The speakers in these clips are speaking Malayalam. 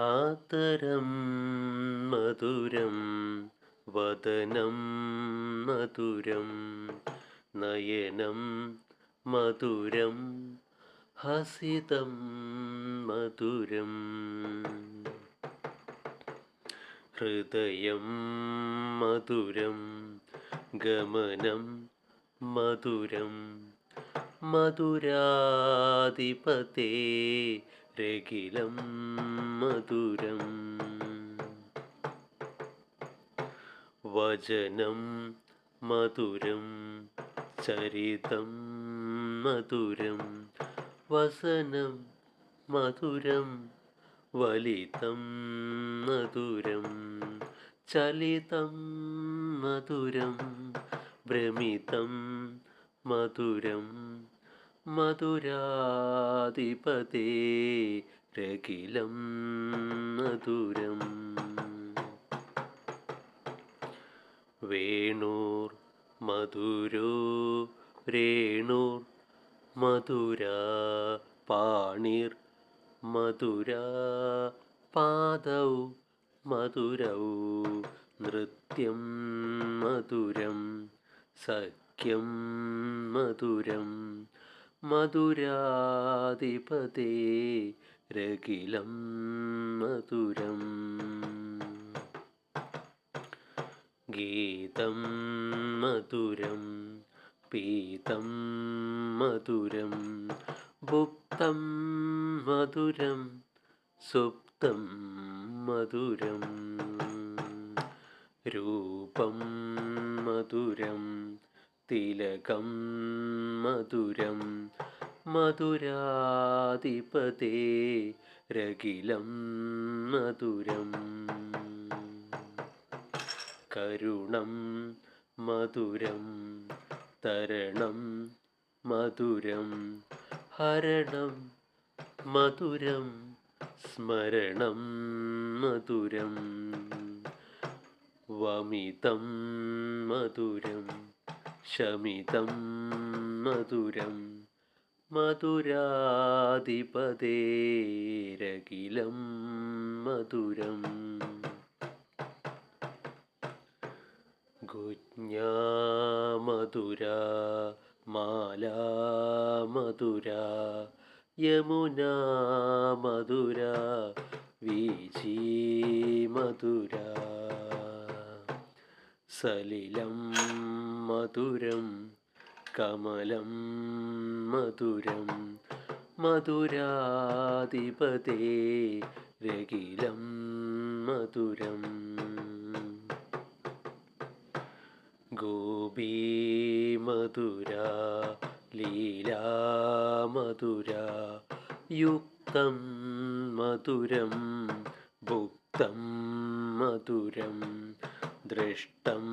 ആതരം മധുരം വദനം മധുരം നയനം മധുരം ഹസിതം മധുരം. ഹൃദയം മധുരം ഗമനം മധുരം മധുരാധിപതേ രകിലം മധുരം. വചനം മധുരം ചരിതം മധുരം വസനം മധുരം വലിതം മധുരം ചലിതം മധുരം ഭ്രമിതം മധുരം. മധുരാധിപതേ രകിലം മധുരം. വേണൂർ മധുരോ രേണൂർ മധുര പാണിർ. മധുര പാദൗ മധുരൗ നൃത്യം മധുരം സഖ്യം മധുരം. മധുരാധിപതേ രകിലം മധുരം. ഗീതം മധുരം പീതം മധുരം ഭുക്തം മധുരം സുപ്തം മധുരം. രൂപം മധുരം തിലകം മധുരം മധുരാധിപതേ രകിലം മധുരം. കരുണം മധുരം തരണം മധുരം ഹരണം മധുരം സ്മരണം മധുരം. വമിതം മധുരം ശമിതം മധുരം മധുരാധിപതേരകിലം മധുരം. മധുരം ഗുജ്ഞാമധുര മാലാമധുരാ യമുന മധുര വീചി മധുര സലിലം മധുരം കമലം മധുരം മധുരാധിപതേ രകിലം മധുരം. ഗോപീ മധുര ലീലാമധുര യുക്തം മധുരം ഭുക്തം മധുരം ദൃഷ്ടം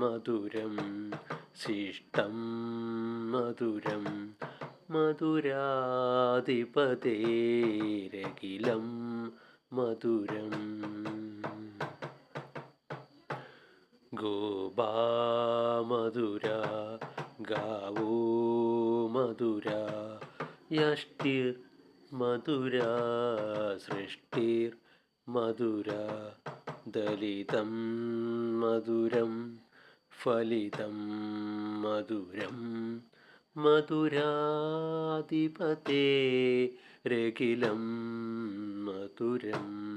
മധുരം ശിഷ്ടം മധുരം മധുരാധിപതേ രകിലം മധുരം. ഗോപാമധുര ഗാവോ മധുര യഷ്ടിർ മധുര സൃഷ്ടിർ മധുര ദലിതം മധുരം. ഫലിതം മധുരം. മധുരാധിപതേ രകിലം മധുരം.